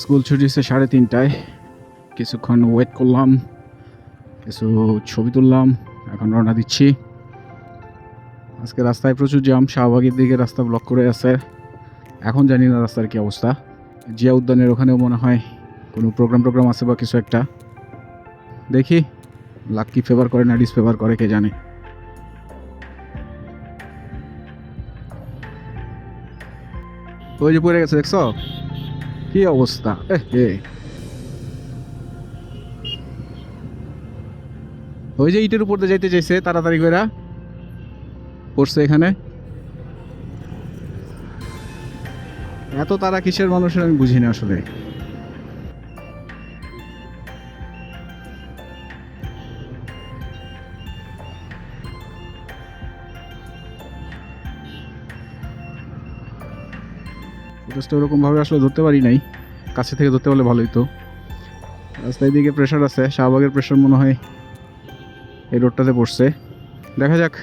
School ছুটি হচ্ছে সাড়ে তিনটায়। কিছুক্ষণ ওয়েট করলাম, কিছু ছবি তুললাম, এখন রওনা দিচ্ছি। আজকে রাস্তায় প্রচুর জ্যাম, শাহবাগের দিকে রাস্তা ব্লক করে আছে। এখন জানি না রাস্তার কি অবস্থা। জিয়া উদ্যানের ওখানেও মনে হয় কোনো প্রোগ্রাম টোগ্রাম আছে বা কিছু একটা। দেখি লাকি ফেভার করে না ডিসফেভার করে, কে জানে। ওই যে পড়ে গেছে, দেখছ? কি অবস্থা? ওই যে ইটের উপর দিয়ে যাইতে চাইছে, তাড়াতাড়ি করে পড়ছে এখানে। এত তারা কিসের মানুষের আমি বুঝি না আসলে। ফুটেজটা ওরকমভাবে আসলে ধরতে পারি নাই। কাছে থেকে ধরতে পারলে ভালোই তো রাস্তায় দিকে প্রেশার আছে, শাহবাগের প্রেশার মনে হয় এই রোডটাতে পড়ছে। দেখা যাক।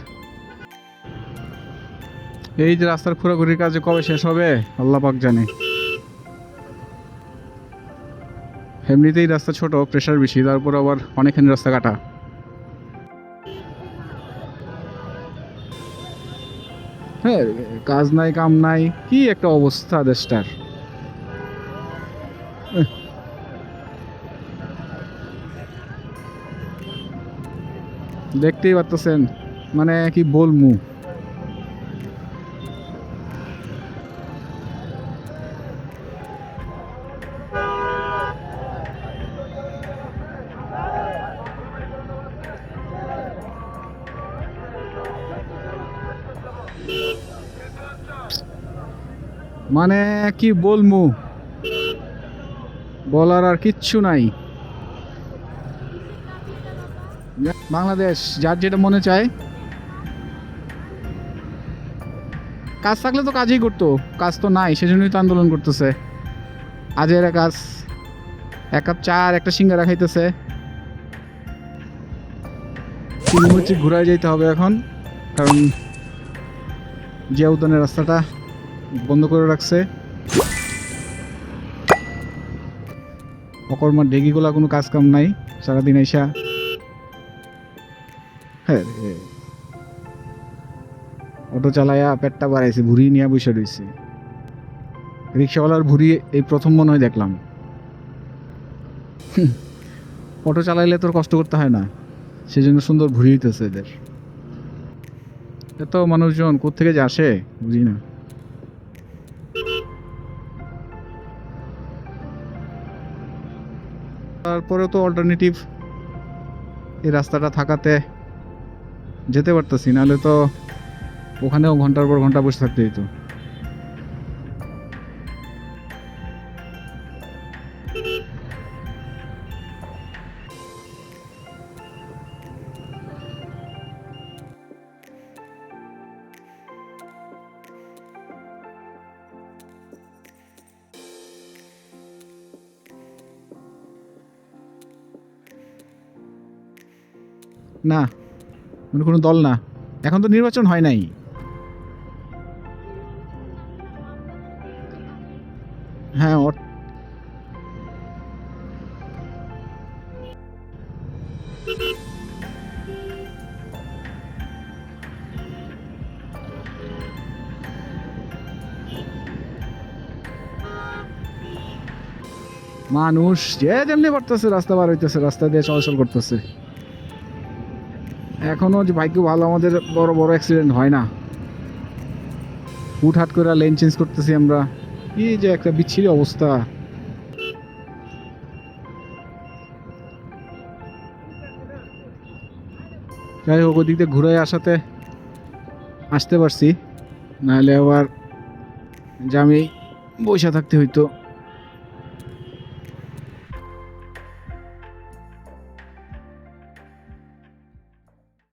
এই যে রাস্তার ঘোরাঘুরির কাজ কবে শেষ হবে, আল্লাহ পাক জানে। এমনিতেই রাস্তা ছোট প্রেশার বেশি, তারপর আবার অনেকখানি রাস্তা কাটা। হ্যাঁ কাজ নাই কাম নাই কি একটা অবস্থা দেশটার। দেখতেই পারতেছেন মানে কি বলমু মানে কি বলমু? বলার আর কিচ্ছু নাই। বাংলাদেশ, যার যেটা মনে চায়। কাজ থাকলে তো কাজই করতো, কাজ তো নাই, সেজন্যই তো আন্দোলন করতেছে। আজের কাজ, এক কাপ চা আর একটা সিঙ্গারা খাইতেছে। ঘুরায় যেতে হবে এখন, কারণ জিয়া উদ্যানের রাস্তাটা বন্ধ করে রাখছে। অকর্মার ডেগিগুলা কোনো কাজ কাম নাই, সারাদিন আইসা। হ্যাঁ। অটো চালাইয়া পেটটা বাড়াইছে, ভুড়ি নিয়ে বসে রয়েছে রিক্সাওয়ালার ভুড়ি এই প্রথম মনে হয় দেখলাম। অটো চালাইলে তোর কষ্ট করতে হয় না। সেজন্য সুন্দর ভুড়ি হইতেছে এদের। এত মানুষজন কোথেকে যে আসে, বুঝি না। তারপরে তো অল্টারনেটিভ এই রাস্তাটা থাকাতে যেতে পারতেছি, নাহলে তো ওখানেও ঘণ্টার পর ঘণ্টা বসে থাকতে হতো না মানে কোনো দল না। এখন তো নির্বাচন হয় নাই। হ্যাঁ মানুষ যে যেমনি পারতেছে রাস্তা বার হইতেছে, রাস্তা দিয়ে চলাচল করতেছে। এখনও যে ভাগ্য ভালো আমাদের বড় বড় অ্যাক্সিডেন্ট হয় না। হুটহাট করে লেন চেঞ্জ করতেছি আমরা। কি যে একটা বিচ্ছিরি অবস্থা। যাই হোক, ওদিক দিয়ে ঘুরে আসাতে আসতে পারছি। নাহলে আবার জামি বসে থাকতে হইতো।